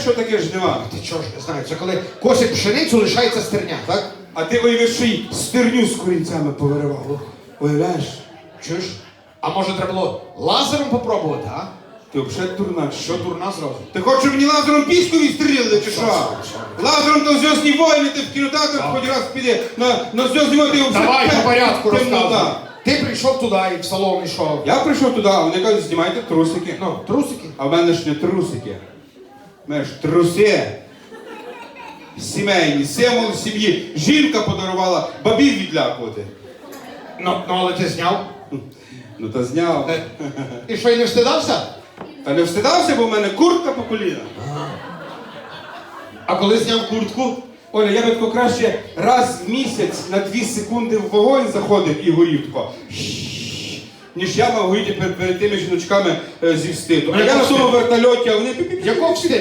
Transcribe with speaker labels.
Speaker 1: знаєш, що таке жнива?
Speaker 2: Ти чого ж не знаю, це коли косить пшеницю, лишається стерня, так?
Speaker 1: А ти уявиш, що й стерню з корінцями повиривав. Уявляєш?
Speaker 2: Чуєш? А може треба було лазером попробувати, а?
Speaker 1: Ти взагалі дурна,
Speaker 2: Що дурна зразу?
Speaker 1: Ти хочеш, щоб мені лазером піську відстрілили, чи що? Лазером то зв'язні воїни, ти в кінотеатр хоч раз піде на, на зв'язні ти вже
Speaker 2: Давай по порядку розказуй. Ти прийшов туди і в салон йшов.
Speaker 1: Я прийшов туди, а вони кажуть, знімайте трусики.
Speaker 2: Ну, трусики.
Speaker 1: А в мене ж не трусики. Знаєш, труси. Сімейні, символ сім'ї. Жінка подарувала бабів відлякувати.
Speaker 2: Ну, ну але ти зняв.
Speaker 1: Ну та зняв.
Speaker 2: Е, І що, і не встидався?
Speaker 1: Та не встидався, бо в мене куртка по коліна.
Speaker 2: А коли зняв куртку?
Speaker 1: Оля, я би тако краще раз в місяць на дві секунди в вогонь заходив і горів тако. Ніж я мав горіти перед, перед тими жіночками е, зі встиду. А я на тому вертольоті, а вони пі-пі-пі.